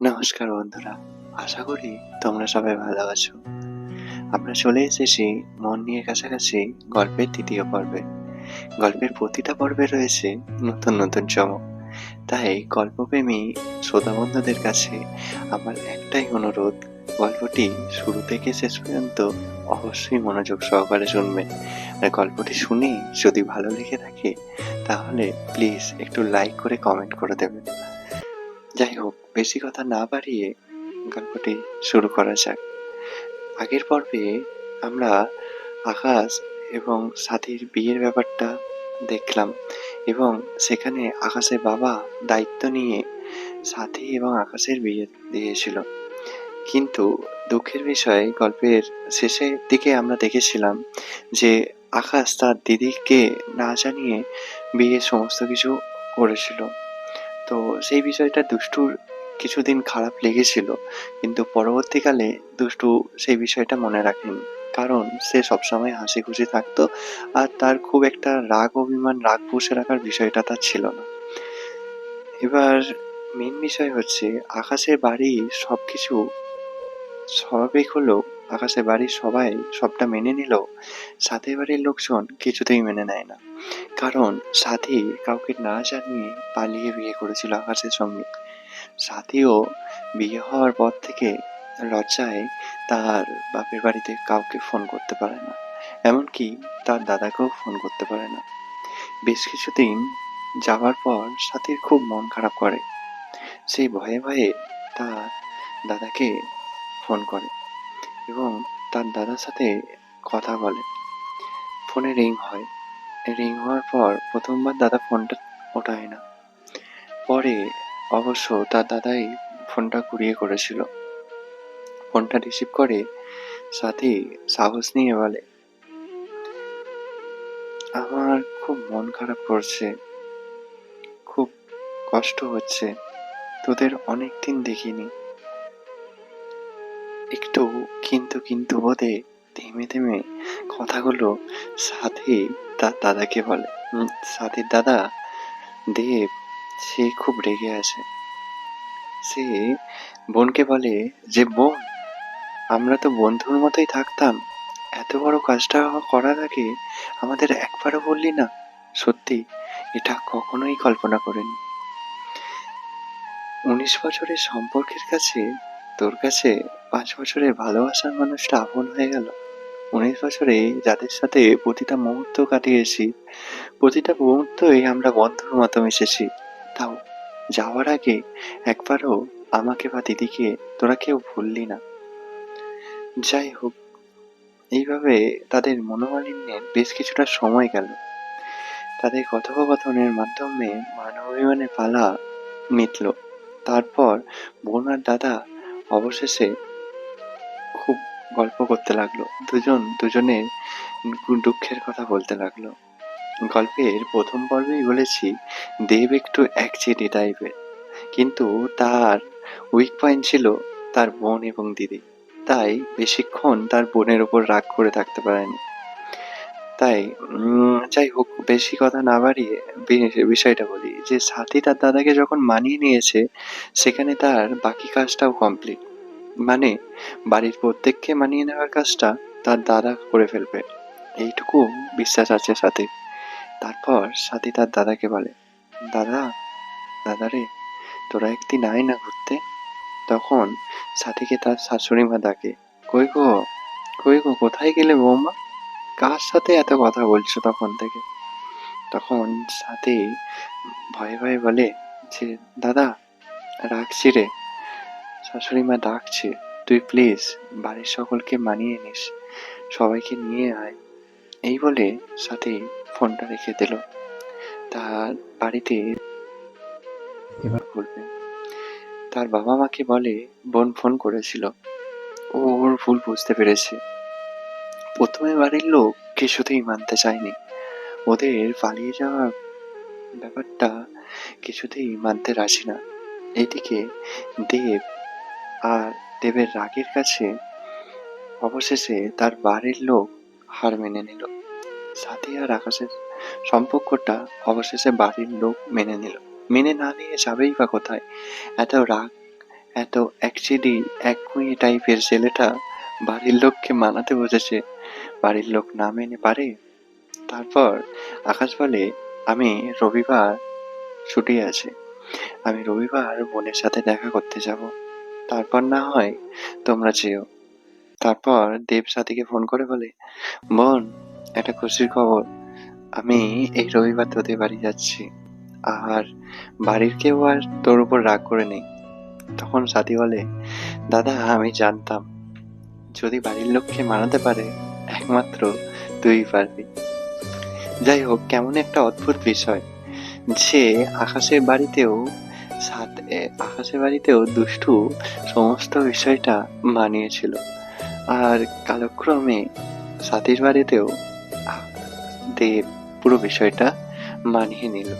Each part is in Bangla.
নমস্কার বন্ধুরা, আশা করি তোমরা সবাই ভালো আছো। আমরা চলে এসেছি মন নিয়ে কাছাকাছি গল্পের তৃতীয় পর্বে। গল্পের প্রতিটা পর্বে রয়েছে নতুন নতুন চমক। তাই গল্পপ্রেমী শ্রোতা বন্ধুদের কাছে আমার একটাই অনুরোধ, গল্পটি শুরু থেকে শেষ পর্যন্ত অবশ্যই মনোযোগ সহকারে শুনবেন আর গল্পটি শুনে যদি ভালো লেগে থাকে, তাহলে প্লিজ একটু লাইক করে কমেন্ট করে দেবেন। যাই হোক বেশি কথা না বাড়িয়ে গল্পটি শুরু করা যাক। আগের পর্বে আমরা আকাশ এবং সাথীর বিয়ের ব্যাপারটা দেখলাম এবং সেখানে আকাশের বাবা দায়িত্ব নিয়ে সাথী এবং আকাশের বিয়ে দিয়েছিল। কিন্তু দুঃখের বিষয়ে, গল্পের শেষের দিকে আমরা দেখেছিলাম যে আকাশ তার দিদিকে না জানিয়ে বিয়ের সমস্ত কিছু করেছিল। তো সেই বিষয়টা দুষ্টুর কিছুদিন খারাপ লেগেছিল, কিন্তু পরবর্তীকালে দুষ্টু সেই বিষয়টা মনে রাখেনি। কারণ সে সবসময় হাসি খুশি থাকতো আর তার খুব একটা রাগ অভিমান, রাগ পুষে রাখার বিষয়টা তার ছিল না। এবার মেন বিষয় হচ্ছে, আকাশের বাড়ি সব কিছু স্বাভাবিক হলেও আকাশের বাড়ির সবাই সবটা মেনে নিলেও সাথে বাড়ির লোকজন কিছুতেই মেনে নেয় না। কারণ সাথী কাউকে না জানিয়ে পালিয়ে বিয়ে করেছিল আকাশের সঙ্গে। সাথীও বিয়ে হওয়ার পর থেকে লজ্জায় তার বাপের বাড়িতে কাউকে ফোন করতে পারে না। এমনকি তার দাদাকেও ফোন করতে পারে না। বেশ কিছুদিন যাওয়ার পর সাথীর খুব মন খারাপ করে। সেই ভয়ে ভয়ে তার দাদাকে ফোন করে এবং তার দাদার সাথে কথা বলে। ফোনে রিং হয়। রিং হওয়ার পর প্রথমবার দাদা ফোনটা ওঠায় না। পরে অবশ্য তার দাদাই ফোনটা কুড়িয়ে করেছিল। ফোনটা রিসিভ করে সাথে সাহস নিয়ে বলে, আমার খুব মন খারাপ করছে, খুব কষ্ট হচ্ছে, তোদের অনেক দিন দেখিনি। একটু কিন্তু কিন্তু বোধে থেমে থেমে কথাগুলো সাথে তার দাদাকে বলে সাথীর দাদা দেব সে খুব রেগে আছে। সে বোনকে বলে, যে বোন, আমরা তো বন্ধুর মতোই থাকতাম। এত বড় কাজটা করার আগে আমাদের একবারও বললি না, সত্যি, এটা কখনোই কল্পনা করিনি। উনিশ বছরের সম্পর্কের কাছে তোর কাছে পাঁচ বছরের ভালোবাসার মানুষটা আপন হয়ে গেল। উনিশ বছরে যাদের সাথে প্রতিটা মুহূর্ত কাটিয়েছি, প্রতিটা মুহূর্তই আমরা বন্ধুর মতো মিশেছি। তাও যাওয়ার আগে একবারও আমাকে বা দিদিকে তোরা কেউ ভুললি না। যাই হোক, এইভাবে তাদের মনোমালিন্যের বেশ কিছুটা সময় গেল। তাদের কথোপকথনের মাধ্যমে মানবাভিমানের পালা মিটল। তারপর বোন আর দাদা অবশেষে খুব গল্প করতে লাগল। দুজন দুজনের দুঃখের কথা বলতে লাগল। গল্পের প্রথম পর্বেই বলেছি, দেব একটু একচেটি টাইপের কিন্তু তার উইক পয়েন্ট ছিল তার বোন এবং দিদি। তাই বেশিক্ষণ তার বোনের ওপর রাগ করে থাকতে পারেনি। তাই যাই হোক, বেশি কথা না বাড়িয়ে বিষয়টা বলি যে, সাথী তার দাদাকে যখন মানিয়ে নিয়েছে, সেখানে তার বাকি কাজটাও কমপ্লিট মানে বাড়ির প্রত্যেককে মানিয়ে নেওয়ার কাজটা তার দাদা করে ফেলবে। এইটুকু বিশ্বাস আছে সাথে তারপর সাথী তার দাদাকে বলে, দাদা দাদা রে, তোরা একদিন আয় না ঘুরতে? তখন সাথীকে তার শাশুড়ি মা ডাকে, কই গো কই গো, কোথায় গেলে বৌমা? কার সাথে এত কথা বলছো তখন থেকে? তখন সাথী ভয়ে ভয়ে বলে যে দাদা, রাখছি রে। শাশুড়ি মা ডাকছে, তুই প্লিজ বাড়ির সকলকে মানিয়ে নিস, সবাইকে নিয়ে আয়। এই বলে সাথী ফোনটা রেখে দিল। তার বাড়িতে এবার বলবে তার বাবা মাকে বলে বোন ফোন করেছিল। ও ওর ভুল বুঝতে পেরেছে। প্রথমে বাড়ির লোক কিছুতেই মানতে চায়নি। ওদের পালিয়ে যাওয়ার ব্যাপারটা কিছুতেই মানতে রাজি না। এদিকে দেব আর দেবের রাগের কাছে অবশেষে তার বাড়ির লোক হার মেনে নিল। সাথী আর আকাশের সম্পর্কটা অবশেষে বাড়ির লোক মেনে নিল। মেনে না নিয়ে যাবেই বা কোথায়? এত রাগ, এত একচিডি একগুঁয়ে টাইপের ছেলেটা বাড়ির লোককে মানাতে বসেছে। বাড়ির লোক না মেনে পারে? তারপর আকাশ বলে, আমি রবিবার ছুটি আছে। আমি রবিবার বোনের সাথে দেখা করতে যাব। তারপর না হয় তোমরা যেও। তারপর দেব সাথীকে ফোন করে বলে বোন একটা খুশির খবর। আমি এই রবিবার তোদের বাড়ি যাচ্ছি। আর বাড়ির কেউ আর তোর উপর রাগ করে নেই। তখন সাথী বলে দাদা আমি জানতাম। যদি বাড়ির লোককে মানাতে পারে একমাত্র তুই পারবি। যাই হোক কেমন একটা অদ্ভুত বিষয়। যে আকাশের বাড়িতেও এ, আকাশের বাড়িতেও দুষ্টু সমস্ত বিষয়টা মানিয়েছিল। আর কালক্রমে সাথীর বাড়িতেও দেব পুরো বিষয়টা মানিয়ে নিল।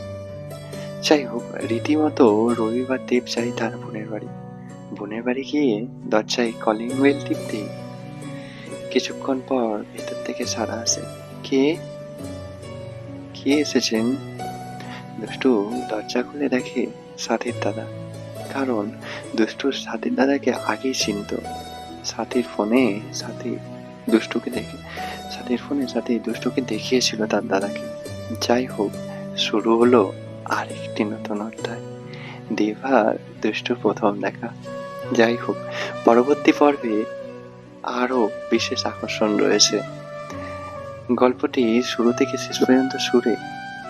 যাই হোক, রীতিমতো রবিবার দেব যাই তার বোনের বাড়ি। বোনের বাড়ি গিয়ে দরজায় কলিং বেল টিপতেই কিছুক্ষণ পর ভেতর থেকে সারা আসে। কে? কে এসেছেন? দুষ্টু দরজা খুলে দেখে সাথীর দাদা। কারণ দুষ্টু সাথীর দাদাকে আগেই চিনত। সাথীর ফোনে সাথী দুষ্টুকে দেখে, সাথীর ফোনে সাথী দুষ্টুকে দেখিয়েছিল তার দাদাকে। যাই হোক, শুরু হলো আরেকটি নতুন অধ্যায়। দেভার দুষ্টুর প্রথম দেখা। যাই হোক, পরবর্তী পর্বে আরও বিশেষ আকর্ষণ রয়েছে। গল্পটি শুরু থেকে শেষ পর্যন্ত শুনে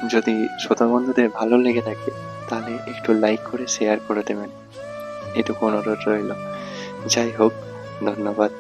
যদি শ্রোতা বন্ধুদের ভালো লেগে থাকে, তাহলে একটু লাইক করে শেয়ার করে দেবেন। এটুকু অনুরোধ রইল। যাই হোক ধন্যবাদ।